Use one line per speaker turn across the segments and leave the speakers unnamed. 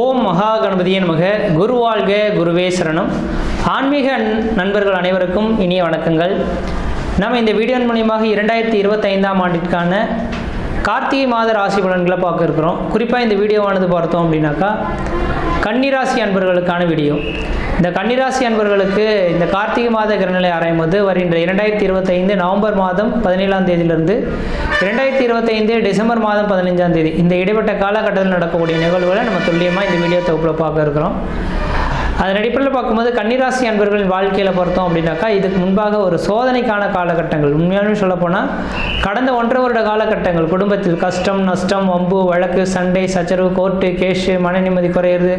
ஓம் மகா கணபதியின் நமக குரு வாழ்க குருவே சரணம். ஆன்மீக நண்பர்கள் அனைவருக்கும் இனிய வணக்கங்கள். நம்ம இந்த வீடியோ மூலியமாக இரண்டாயிரத்தி இருபத்தைந்தாம் ஆண்டிற்கான கார்த்திகை மாத ராசி பலன்களை பார்க்க இருக்கிறோம். குறிப்பாக இந்த வீடியோவானது பார்த்தோம் அப்படின்னாக்கா கன்னிராசி அன்பர்களுக்கான வீடியோ. இந்த கன்னிராசி அன்பர்களுக்கு இந்த கார்த்திகை மாத கிரகநிலை ஆராயும் போது வருகின்ற இரண்டாயிரத்தி இருபத்தைந்து நவம்பர் மாதம் பதினேழாம் தேதியிலிருந்து இரண்டாயிரத்தி இருபத்தைந்து டிசம்பர் மாதம் பதினஞ்சாம் தேதி. இந்த இடைப்பட்ட காலகட்டத்தில் நடக்கக்கூடிய நிகழ்வுகளை நம்ம துல்லியமாக இந்த வீடியோ தொகுப்பில் பார்க்க இருக்கிறோம். அதன் அடிப்படையில் பார்க்கும்போது கன்னிராசி அன்பர்களின் வாழ்க்கையில் பார்த்தோம் அப்படின்னாக்கா இதுக்கு முன்பாக ஒரு சோதனைக்கான காலகட்டங்கள். உண்மையாலுமே சொல்லப்போனால் கடந்த ஒன்றரை வருட காலகட்டங்கள். குடும்பத்தில் கஷ்டம் நஷ்டம் வம்பு வழக்கு சண்டை சச்சரவு கோர்ட்டு கேஷு மன நிம்மதி குறையிறது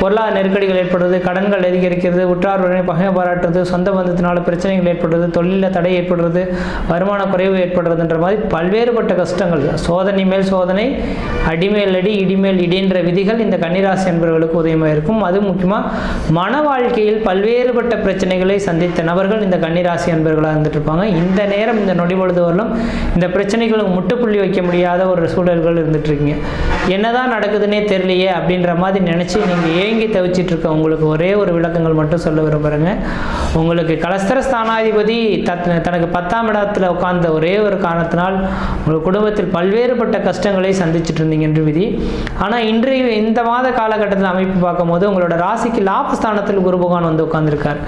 பொருளாதார நெருக்கடிகள் ஏற்படுறது கடன்கள் அதிகரிக்கிறது உற்றார் உடனே பகை பாராட்டுறது சொந்த பந்தத்தினால பிரச்சனைகள் ஏற்படுறது தொழிலில் தடை ஏற்படுறது வருமான குறைவு ஏற்படுறதுன்ற மாதிரி பல்வேறுபட்ட கஷ்டங்கள். சோதனை மேல் சோதனை அடிமேல் அடி இடிமேல் இடின்ற விதிகள் இந்த கன்னிராசி என்பவர்களுக்கு உதயமாக இருக்கும். அது முக்கியமாக மன வாழ்க்கையில் பல்வேறுபட்ட பிரச்சனைகளை சந்தித்த நபர்கள் இந்த கன்னிராசி அன்பர்களாக இருந்துட்டு இருப்பாங்க இந்த நேரம் இந்த நொடி பொழுது வரலும் இந்த பிரச்சனைகளுக்கு முட்டுப்புள்ளி வைக்க முடியாத ஒரு சூழல்கள் இருந்துட்டு இருக்கீங்க என்னதான் நடக்குதுன்னே தெரியலையே அப்படின்ற மாதிரி நினச்சி நீங்கள் ஏங்கி தவிச்சிட்டு இருக்க உங்களுக்கு ஒரே ஒரு விளக்கங்கள் மட்டும் சொல்ல விரும்புகிறேங்க உங்களுக்கு கலஸ்தர ஸ்தானாதிபதி தத் தனக்கு பத்தாம் இடத்துல உட்கார்ந்த ஒரே ஒரு காரணத்தினால் உங்கள் குடும்பத்தில் பல்வேறுபட்ட கஷ்டங்களை சந்திச்சுட்டு இருந்தீங்க என்று விதி. ஆனால் இன்றைய இந்த மாத காலகட்டத்தில் அமைப்பு பார்க்கும்போது உங்களோட ராசிக்கு லாபஸ்தானத்தில் குரு பகவான் வந்து உட்கார்ந்துருக்கார்.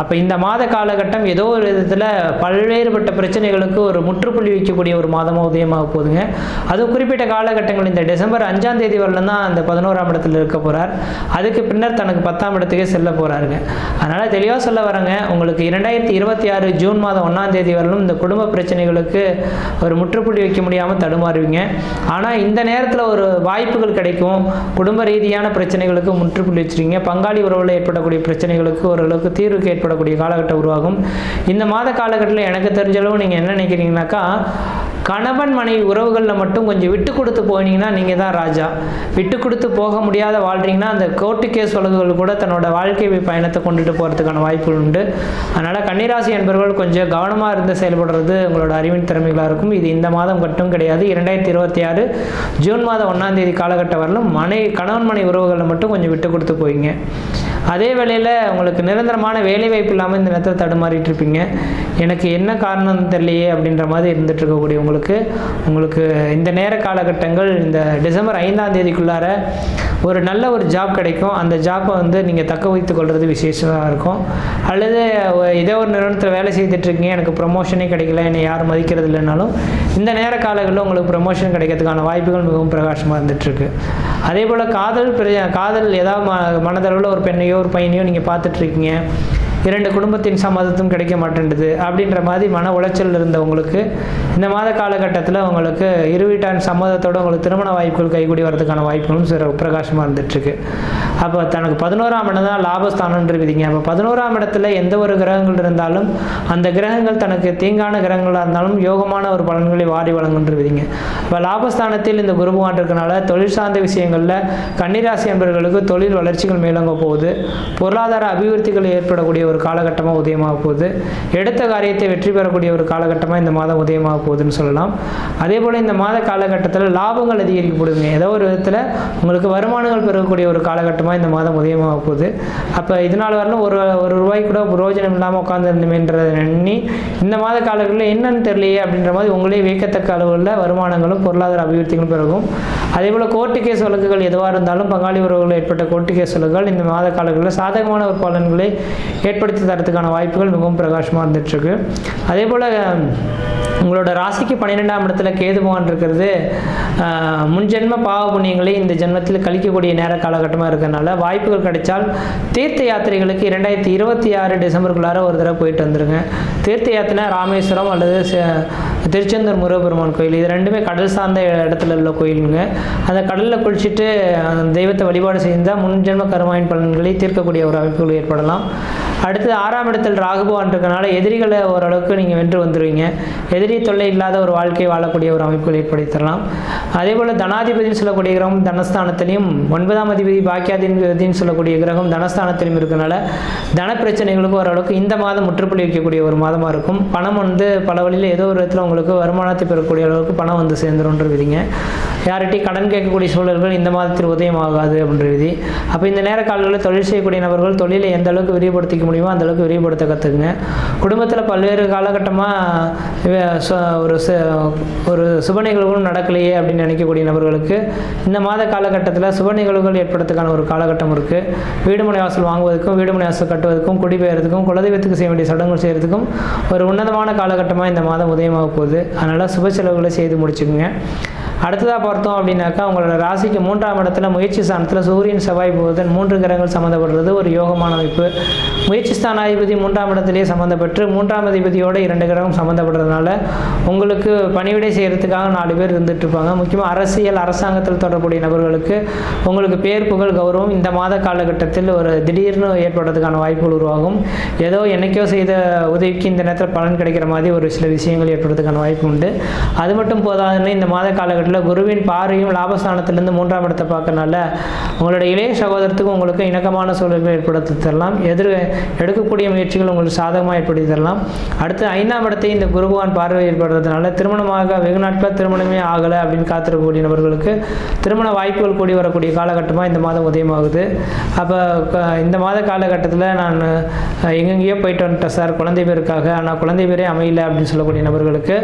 அப்போ இந்த மாத காலகட்டம் ஏதோ ஒரு விதத்தில் பல்வேறுபட்ட பிரச்சனைகளுக்கு ஒரு முற்றுப்புள்ளி வைக்கக்கூடிய ஒரு மாதமாக உதயமாக போகுதுங்க. அதுவும் குறிப்பிட்ட காலகட்டங்கள் இந்த டிசம்பர் அஞ்சாம் தேதி வரலாம் தான் அந்த பதினோராம் இடத்துல இருக்க போகிறார் அதுக்கு பின்னர் தனக்கு பத்தாம் இடத்துக்கே செல்ல போகிறாருங்க அதனால் தெளிவாக சொல்ல வரேங்க உங்களுக்கு இரண்டாயிரத்தி இருபத்தி ஆறு ஜூன் மாதம் ஒன்றாம் தேதி வரலும் இந்த குடும்ப பிரச்சனைகளுக்கு ஒரு முற்றுப்புள்ளி வைக்க முடியாமல் தடுமாறுவீங்க. ஆனால் இந்த நேரத்தில் ஒரு வாய்ப்புகள் கிடைக்கும். குடும்ப ரீதியான பிரச்சனைகளுக்கு முற்றுப்புள்ளி வச்சிருக்கீங்க. பங்காளி உறவில் ஏற்படக்கூடிய பிரச்சனைகளுக்கு ஓரளவுக்கு தீர்வு கேட்டு ஏற்படக்கூடிய காலகட்டம் உருவாகும். இந்த மாத காலகட்டத்தில் எனக்கு தெரிஞ்ச அளவு நீங்கள் என்ன நினைக்கிறீங்கனாக்கா கணவன் மனைவி உறவுகளில் மட்டும் கொஞ்சம் விட்டு கொடுத்து போனீங்கன்னா நீங்கள் தான் ராஜா. விட்டு கொடுத்து போக முடியாத வாழ்றீங்கன்னா அந்த கோர்ட்டு கேஸ் வழக்குகள் கூட தன்னோட வாழ்க்கை பயணத்தை கொண்டுட்டு போகிறதுக்கான வாய்ப்புகள் உண்டு. அதனால் கன்னிராசி என்பவர்கள் கொஞ்சம் கவனமாக இருந்து செயல்படுறது உங்களோட அறிவின் திறமைகளாக இருக்கும். இது இந்த மாதம் மட்டும் கிடையாது. இரண்டாயிரத்தி இருபத்தி ஆறு ஜூன் மாதம் ஒன்றாம் தேதி காலகட்டம் வரலும் மனை கணவன் மனை உறவுகளில் மட்டும் கொஞ்சம் விட்டு கொடுத்து போயிங்க அதே வேளையில் உங்களுக்கு நிரந்தரமான வேலை வாய்ப்பு இல்லாமல் இந்த நேரத்தில் தடுமாறிட்டு இருப்பீங்க. எனக்கு என்ன காரணம் தெரியலையே அப்படின்ற மாதிரி இருந்துட்டு இருக்கக்கூடிய உங்களுக்கு உங்களுக்கு இந்த நேர காலகட்டங்கள் இந்த டிசம்பர் ஐந்தாம் தேதிக்குள்ளார ஒரு நல்ல ஒரு ஜாப் கிடைக்கும். அந்த ஜாப்பை வந்து நீங்கள் தக்க வைத்துக் கொள்வது விசேஷமாக இருக்கும். அல்லது ஒ- இதே ஒரு நிறுவனத்தில் வேலை செய்துட்டு இருக்கீங்க. எனக்கு ப்ரமோஷனே கிடைக்கல. என்னை யாரும் மதிக்கிறது இல்லைனாலும் இந்த நேர காலங்களில் உங்களுக்கு ப்ரமோஷன் கிடைக்கிறதுக்கான வாய்ப்புகள் மிகவும் பிரகாசமாக இருந்துட்டு இருக்கு. அதே போல் காதல் பிர- காதல் ஏதாவது ம மனதளவில் ஒரு பெண்ணையோ ஒரு பையனையோ நீங்கள் பார்த்துட்ருக்கீங்க. இரண்டு குடும்பத்தின் சம்மதத்தும் கிடைக்க மாட்டேன்டுது அப்படின்ற மாதிரி மன உளைச்சல் இருந்தவங்களுக்கு இந்த மாத காலகட்டத்தில் உங்களுக்கு இருவீட்டான் சம்மதத்தோடு சம்மதத்தோட உங்களுக்கு திருமண வாய்ப்புகள் கைகூடி வரதுக்கான வாய்ப்புகளும் சிற பிரகாசமாக இருந்துகிட்ருக்கு அப்போ தனக்கு பதினோராம் இடம் தான் லாபஸ்தானம்ன்ற விதிங்க அப்போ பதினோராம் இடத்துல எந்த ஒரு கிரகங்கள் இருந்தாலும் அந்த கிரகங்கள் தனக்கு தீங்கான கிரகங்களாக இருந்தாலும் யோகமான ஒரு பலன்களை வாரி வழங்குன்ற விதிங்க இப்போ லாபஸ்தானத்தில் இந்த குரு பகவான் இருக்கனால தொழில் சார்ந்த விஷயங்களில் கன்னிராசி என்பவர்களுக்கு தொழில் வளர்ச்சிகள் மேலோங்க போகுது. பொருளாதார அபிவிருத்திகள் ஏற்படக்கூடிய ஒரு காலகட்டமாக உதயமாக போகுது. எடுத்த காரியத்தை வெற்றி பெறக்கூடிய ஒரு காலகட்டமாக இந்த மாதம் உதயமாக போகுதுன்னு சொல்லலாம். அதே போல் இந்த மாத காலகட்டத்தில் லாபங்கள் அதிகரிக்கப்படுங்க ஏதோ ஒரு விதத்தில் உங்களுக்கு வருமானங்கள் பெறக்கூடிய ஒரு காலகட்டம் காலகட்டமாக இந்த மாதம் உதயமாக போகுது. அப்போ இதனால் வரலும் ஒரு ஒரு ரூபாய் கூட பிரயோஜனம் இல்லாமல் உட்காந்துருந்தமேன்றதை எண்ணி இந்த மாத காலங்களில் என்னன்னு தெரியலையே அப்படின்ற மாதிரி உங்களே வியக்கத்தக்க அளவில் வருமானங்களும் பொருளாதார அபிவிருத்திகளும் பிறகும் அதே போல் கோர்ட்டு கேஸ் வழக்குகள் எதுவாக இருந்தாலும் பங்காளி உறவுகளில் ஏற்பட்ட கோர்ட்டு கேஸ் வழக்குகள் இந்த மாத காலங்களில் சாதகமான ஒரு பலன்களை ஏற்படுத்தி தரத்துக்கான வாய்ப்புகள் மிகவும் பிரகாசமாக இருந்துகிட்ருக்கு. அதே போல் உங்களோட ராசிக்கு பன்னிரெண்டாம் இடத்துல கேது பகவான் இருக்கிறது. முன்ஜென்ம பாவ புண்ணியங்களை இந்த ஜென்மத்தில் கழிக்கக்கூடிய நேர காலகட்டமாக இருக்கிறதுனால வாய்ப்புகள் கிடைச்சால் தீர்த்த யாத்திரைகளுக்கு இரண்டாயிரத்தி இருபத்தி ஆறு டிசம்பருக்குள்ளார ஒரு தடவை போயிட்டு வந்துருங்க. தீர்த்த யாத்திரை ராமேஸ்வரம் அல்லது திருச்செந்தூர் முருகப்பெருமான் கோயில். இது ரெண்டுமே கடல் சார்ந்த இடத்துல உள்ள கோயிலுங்க. அந்த கடலில் குளிச்சுட்டு அந்த தெய்வத்தை வழிபாடு செய்தால் முன்ஜென்ம கருமாயின் பலன்களை தீர்க்கக்கூடிய ஒரு அமைப்புகள் ஏற்படலாம். அடுத்து ஆறாம் இடத்தில் ராகுபவான் இருக்கனால எதிரிகளை ஓரளவுக்கு நீங்கள் வென்று வந்துடுவீங்க எதிரி தொல்லை இல்லாத ஒரு வாழ்க்கை வாழக்கூடிய ஒரு அமைப்புகள் ஏற்படுத்தரலாம் அதே போல் தனாதிபதினு சொல்லக்கூடிய கிரகம் தனஸ்தானத்திலையும் ஒன்பதாம் அதிபதி பாக்கியாதிபதினு சொல்லக்கூடிய கிரகம் தனஸ்தானத்திலையும் இருக்கனால தன பிரச்சனைகளுக்கு ஓரளவுக்கு இந்த மாதம் முற்றுப்புள்ளி வைக்கக்கூடிய ஒரு மாதமாக இருக்கும். பணம் வந்து பல வழியில் ஏதோ ஒரு இடத்துல உங்களுக்கு வருமானத்தை பெறக்கூடிய அளவுக்கு பணம் வந்து சேர்ந்துருன்ற விதிங்க யார்கிட்டையும் கடன் கேட்கக்கூடிய சூழல்கள் இந்த மாதத்தில் உதயமாகாது அப்படின்ற விதி. அப்போ இந்த நேர காலங்களில் தொழில் செய்யக்கூடிய நபர்கள் தொழிலை எந்த அளவுக்கு விரிவுபடுத்திக்க முடியுமோ அந்த அளவுக்கு விரிவுபடுத்த கற்றுக்குங்க குடும்பத்தில் பல்வேறு காலகட்டமாக ஒரு ஒரு சுப நிகழ்வுகளும் நடக்கலையே அப்படின்னு நினைக்கக்கூடிய நபர்களுக்கு இந்த மாத காலகட்டத்தில் சுப நிகழ்வுகள் ஏற்படுறதுக்கான ஒரு காலகட்டம் இருக்குது வீடுமனை வாசல் வாங்குவதற்கும் வீடுமனை வாசல் கட்டுவதற்கும் குடிபெயர்றதுக்கும் குலதெய்வத்துக்கு செய்ய வேண்டிய சடங்குகள் செய்கிறதுக்கும் ஒரு உன்னதமான காலகட்டமாக இந்த மாதம் உதயமாக போகுது. அதனால் சுப செலவுகளை செய்து முடிச்சுக்குங்க. அடுத்ததாக பார்த்தோம் அப்படின்னாக்கா உங்களோட ராசிக்கு மூன்றாம் இடத்துல முயற்சி ஸ்தானத்தில் சூரியன் செவ்வாய் புதன் மூன்று கிரகங்கள் சம்மந்தப்படுறது ஒரு யோகமான அமைப்பு. முயற்சி ஸ்தானாதிபதி மூன்றாம் இடத்திலேயே சம்மந்தப்பட்டு மூன்றாம் அதிபதியோட இரண்டு கிரகம் சம்மந்தப்படுறதுனால உங்களுக்கு பணிவிடை செய்கிறதுக்காக நாலு பேர் இருந்துட்டு இருப்பாங்க முக்கியமாக அரசியல் அரசாங்கத்தில் தொடர்புடைய நபர்களுக்கு உங்களுக்கு பேர் புகழ் கௌரவம் இந்த மாத காலகட்டத்தில் ஒரு திடீர்னு ஏற்படுறதுக்கான வாய்ப்புகள் உருவாகும். ஏதோ என்னைக்கோ செய்த உதவிக்கு இந்த நேரத்தில் பலன் கிடைக்கிற மாதிரி ஒரு சில விஷயங்கள் ஏற்படுறதுக்கான வாய்ப்பு உண்டு. அது மட்டும் போதாதுன்னு இந்த மாத காலகட்டத்தில் குருவின் பார்வையும் லாபஸ்தானத்திலிருந்து மூன்றாம் இடத்தை பார்க்கறனால உங்களுடைய இளைய சகோதரத்துக்கு உங்களுக்கு இணக்கமான சூழல்கள் ஏற்படுத்தி தரலாம். எதிர் எடுக்கக்கூடிய முயற்சிகள் உங்களுக்கு சாதகமாக ஏற்படுத்தி தரலாம். அடுத்து ஐந்தாம் இடத்தை இந்த குருபவான் பார்வை ஏற்படுறதுனால திருமணமாக வெகு நாட்கள் திருமணமே ஆகலை அப்படின்னு காத்திருக்கக்கூடிய நபர்களுக்கு திருமண வாய்ப்புகள் கூடி வரக்கூடிய காலகட்டமாக இந்த மாதம் உதயமாகுது. அப்போ இந்த மாத காலகட்டத்தில் நான் எங்கெங்கேயோ போயிட்டு வந்துட்டேன் சார். குழந்தை பேருக்காக. ஆனால் குழந்தை பேரே அமையல அப்படின்னு சொல்லக்கூடிய நபர்களுக்கு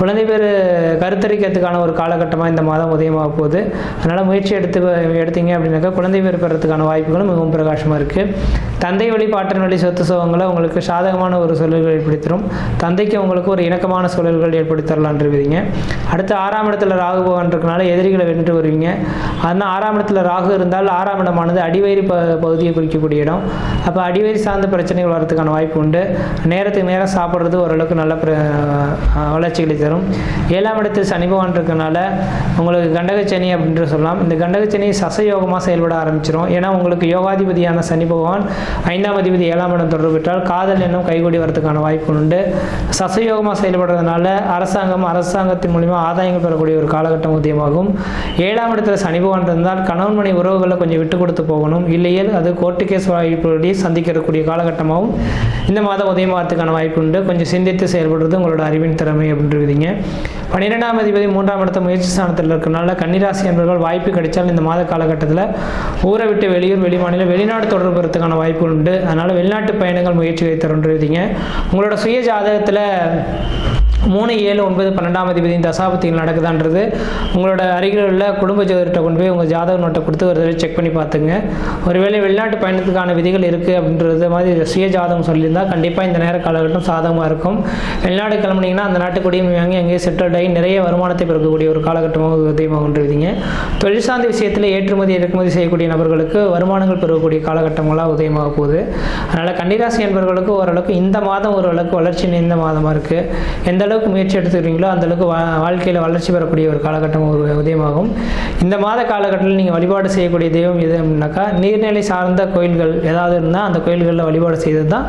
குழந்தை பேர் கருத்தரிக்கிறதுக்கான ஒரு காலகட்டமாக இந்த மாதம் உதயமாக போகுது. அதனால் முயற்சி எடுத்து எடுத்தீங்க அப்படின்னாக்கா குழந்தை பேர் பெறத்துக்கான வாய்ப்புகளும் மிகவும் பிரகாசமாக இருக்குது தந்தை வழி பாட்டன் வழி சொத்து சுகங்களை உங்களுக்கு சாதகமான ஒரு சூழல்கள் ஏற்படுத்திடும் தந்தைக்கு உங்களுக்கு ஒரு இணக்கமான சூழல்கள் ஏற்படுத்தரலான்றிருவீங்க அடுத்து ஆறாம் இடத்துல ராகு பகவான் இருக்கனால எதிரிகளை வென்று வருவீங்க. ஆனால் ஆறாம் இடத்துல ராகு இருந்தால் ஆறாம் இடமானது அடிவயிறு ப பகுதியை குறிக்கக்கூடிய இடம். அப்போ அடிவயிறு சார்ந்த பிரச்சனைகள் வரதுக்கான வாய்ப்பு உண்டு. நேரத்துக்கு நேரம் சாப்பிட்றது ஓரளவுக்கு நல்ல பிர வளர்ச்சிகளை தரும். ஏழாம் இடத்தில் சனி பகவான் இருக்கனால உங்களுக்கு கண்டகச்சனி அப்படின்ற சொல்லலாம். இந்த கண்டகச்சனி சசயோகமாக செயல்பட ஆரம்பிச்சிடும் ஏன்னா உங்களுக்கு யோகாதிபதியான சனி பகவான் ஐந்தாம் அதிபதி ஏழாம் இடம் தொடர்பு பெற்றால் காதல் எண்ணம் கைகூடி வரதுக்கான வாய்ப்பு உண்டு சசயோகமாக செயல்படுறதுனால அரசாங்கம் அரசாங்கத்தின் மூலிமா ஆதாயங்கள் பெறக்கூடிய ஒரு காலகட்டம் உதயமாகும். ஏழாம் இடத்துல சனி பகவான் இருந்தால் கணவன் மனை உறவுகளை கொஞ்சம் விட்டு கொடுத்து போகணும். இல்லையே அது கோர்ட்டு கேஸ் வாய்ப்புகளை சந்திக்கக்கூடிய காலகட்டமாகவும் இந்த மாதம் உதயமாகறதுக்கான வாய்ப்பு உண்டு கொஞ்சம் சிந்தித்து செயல்படுறது உங்களோட அறிவின் திறமை அப்படின்றீங்க. பன்னிரெண்டாம் அதிபதி மூன்றாம் இடத்த முயற்சி ஸ்தானத்தில் இருக்கிறனால கன்னிராசி என்பவர்கள் வாய்ப்பு கிடைச்சால் இந்த மாத காலகட்டத்தில் ஊரை விட்டு வெளியூர் வெளிமாநில வெளிநாடு தொடர்பு பெறத்துக்கான வாய்ப்புகள் உண்டு. அதனால் வெளிநாட்டு பயணங்கள் முயற்சிகளை தருன்றீங்க உங்களோட சுய ஜாதகத்தில் மூணு ஏழு ஒன்பது பன்னெண்டாம் அதிபதியின் தசாபத்திகள் நடக்குதான்றது. உங்களோட அருகில் உள்ள குடும்ப ஜோதிடர்கிட்ட கொண்டு போய் உங்கள் ஜாதக நோட்டை கொடுத்து ஒரு தடவை செக் பண்ணி பார்த்துங்க. ஒருவேளை வெளிநாட்டு பயணத்துக்கான விதிகள் இருக்குது அப்படின்றது மாதிரி சுய ஜாதகம் சொல்லியிருந்தால் கண்டிப்பாக இந்த நேர காலகட்டம் சாதகமாக இருக்கும். வெளிநாடு கிளம்புனீங்கன்னா அந்த நாட்டு குடியுரிமை வாங்கி அங்கேயே செட்டில் ஆகி நிறைய வருமானத்தை பெருக்கக்கூடிய ஒரு காலகட்டமாக உதயமாகின்றீங்க தொழில் சார்ந்த விஷயத்தில் ஏற்றுமதி இறக்குமதி செய்யக்கூடிய நபர்களுக்கு வருமானங்கள் பெறக்கூடிய காலகட்டங்களாக உதயமாக போகுது. அதனால் கன்னிராசி என்பவர்களுக்கு ஓரளவுக்கு இந்த மாதம் ஓரளவுக்கு வளர்ச்சி நிறைந்த மாதமாக இருக்குது எந்த அளவுக்கு முயற்சி எடுத்துக்கிறீங்களோ அந்த அளவுக்கு வா வாழ்க்கையில் வளர்ச்சி பெறக்கூடிய ஒரு காலகட்டம் ஒரு உதயமாகும். இந்த மாத காலகட்டத்தில் நீங்கள் வழிபாடு செய்யக்கூடிய தெய்வம் எது அப்படின்னாக்கா நீர்நிலை சார்ந்த கோயில்கள் ஏதாவது இருந்தால் அந்த கோயில்களில் வழிபாடு செய்தது தான்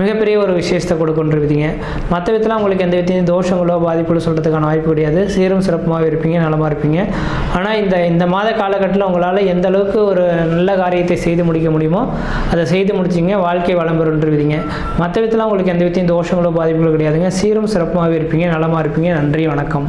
மிகப்பெரிய ஒரு விசேஷத்தை கொடுக்குன்றிருப்பீங்க மற்ற விதத்தில் உங்களுக்கு எந்த விதத்தையும் தோஷங்களோ பாதிப்புகளோ சொல்கிறதுக்கான வாய்ப்பு கிடையாது. சீரும் சிறப்புமாக இருப்பீங்க நலமாக இருப்பீங்க. ஆனால் இந்த இந்த மாத காலகட்டத்தில் உங்களால் எந்த அளவுக்கு ஒரு நல்ல காரியத்தை செய்து முடிக்க முடியுமோ அதை செய்து முடிச்சிங்க வாழ்க்கை வளம் பெறுன்றிருப்பீங்க மற்ற விதத்தில் உங்களுக்கு எந்த விதத்தையும் தோஷங்களோ பாதிப்புகளோ கிடையாதுங்க. சீரும் சிறப்புமாக இருப்பீங்க நலமாக இருப்பீங்க நன்றி வணக்கம்